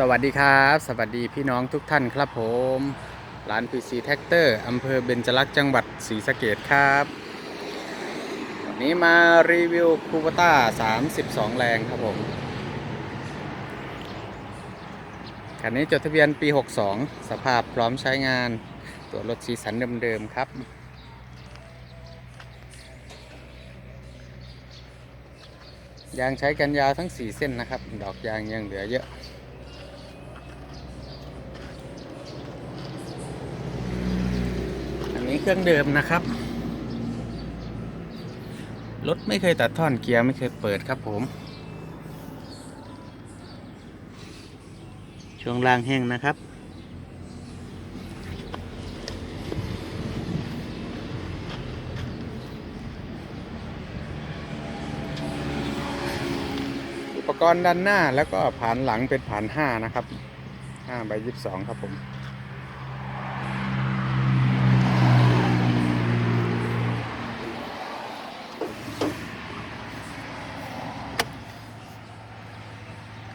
สวัสดีครับ สวัสดีพี่น้องทุกท่านครับผมร้าน PC t r a c t o r อำเภอเบญจลักษณ์จังหวัดศรีสะเกดครับ วันนี้มารีวิวคูปต้า 32 แรงครับผม คันนี้จดทะเบียนปี 62 สภาพพร้อมใช้งาน ตัวรถสีสันเดิมๆครับยางใช้กันยาวทั้ง 4 เส้นนะครับ ดอกยางยังเหลือเยอะ อันนี้ เครื่องเดิมนะครับ รถไม่เคยตัดท่อนเกียร์ไม่เคยเปิดครับผม ช่วงล่างแห้งนะครับอุปกรณ์ด้านหน้าแล้วก็ผ่านหลังเป็นผ่านห้านะครับห้าใบยี่สิบสองครับผม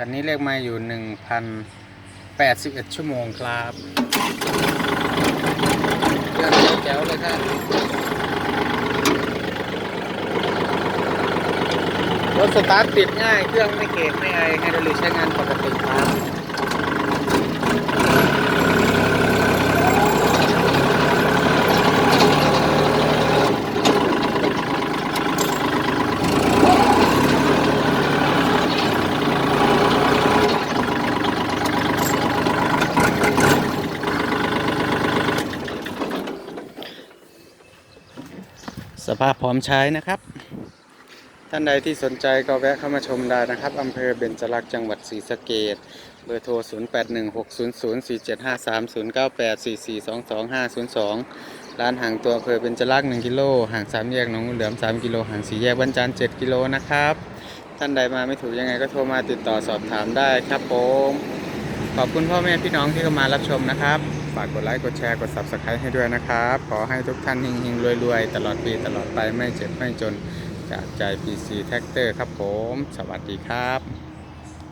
คันนี้เลขมาอยู่ 1,081 ชั่วโมงครับเครื่องแจ๋วเลยครับรถสตาร์ทติดง่าย เครื่องไม่เกะไม่ไอไฮดรอลิกใช้งานปกติครับ สภาพพร้อมใช้นะครับ ท่านใดที่สนใจก็แวะเข้ามาชมได้นะครับอำเภอเบญจลักษณ์จังหวัดศรีสะเกดเบอร์โทร 0816004753 0984422502 ร้านห่างตัวอำเภอเบญจลักษณ์1กิโลห่าง3แยกหนองงูเหลือม 3 กิโลห่าง4แยกบรรจาน7กิโลนะครับ ท่านใดมาไม่ถูกยังไงก็โทรมาติดต่อสอบถามได้ครับผมขอบคุณพ่อแม่พี่น้องที่เข้ามารับชมนะครับ ฝากกดไลค์กดแชร์กด subscribe ให้ด้วยนะครับ ขอให้ทุกท่านเฮงๆรวยๆ ตลอดปีตลอดไปไม่เจ็บไม่จนจากใจ PC t r a c t o r ครับผม สวัสดีครับ